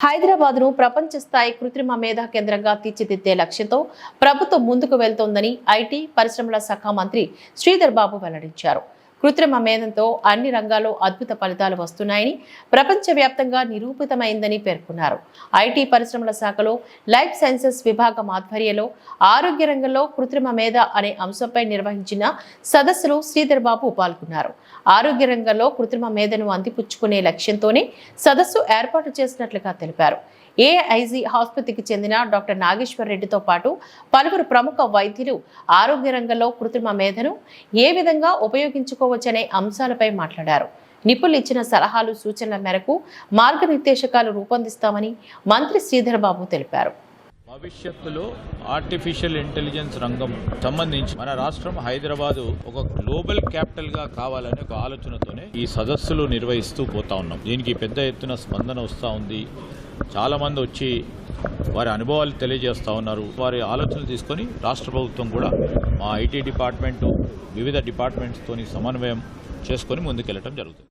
హైదరాబాద్ను ప్రపంచ స్థాయి కృత్రిమ మేధా కేంద్రంగా తీర్చిదిద్దే లక్ష్యంతో ప్రభుత్వం ముందుకు వెళ్తోందని ఐటీ పరిశ్రమల శాఖ మంత్రి శ్రీధర్ బాబు వెల్లడించారు. కృత్రిమ మేధంతో అన్ని రంగాల్లో అద్భుత ఫలితాలు వస్తున్నాయని ప్రపంచవ్యాప్తంగా నిరూపితమైందని పేర్కొన్నారు. ఐటీ పరిశ్రమల శాఖలో లైఫ్ సైన్సెస్ విభాగం ఆధ్వర్యంలో ఆరోగ్య రంగంలో కృత్రిమ మేధ అనే అంశంపై నిర్వహించిన సదస్సులో శ్రీధర్ బాబు పాల్గొన్నారు. ఆరోగ్య రంగంలో కృత్రిమ మేధను అందిపుచ్చుకునే లక్ష్యంతోనే సదస్సు ఏర్పాటు చేసినట్లుగా తెలిపారు. ఏఐజీ ఆసుపత్రికి చెందిన డాక్టర్ నాగేశ్వర్ రెడ్డితో పాటు పలువురు ప్రముఖ వైద్యులు ఆరోగ్య రంగంలో కృత్రిమ మేధను ఏ విధంగా ఉపయోగించుకోవచ్చనే అంశాలపై మాట్లాడారు. నిపుణులు ఇచ్చిన సలహాలు సూచనల మేరకు మార్గనిర్దేశకాలు రూపొందిస్తామని మంత్రి శ్రీధర్ బాబు తెలిపారు. భవిష్యత్తులో ఆర్టిఫిషియల్ ఇంటెలిజెన్స్ రంగం సంబంధించి మన రాష్ట్రం హైదరాబాదు ఒక గ్లోబల్ క్యాపిటల్గా కావాలనే ఒక ఆలోచనతోనే ఈ సదస్సులు నిర్వహిస్తూ పోతా ఉన్నాం. దీనికి పెద్ద ఎత్తున స్పందన వస్తూ ఉంది. చాలా మంది వచ్చి వారి అనుభవాలు తెలియజేస్తూ ఉన్నారు. వారి ఆలోచనలు తీసుకొని రాష్ట్ర ప్రభుత్వం కూడా మా ఐటీ డిపార్ట్మెంటు వివిధ డిపార్ట్మెంట్స్తోని సమన్వయం చేసుకొని ముందుకెళ్ళటం జరుగుతుంది.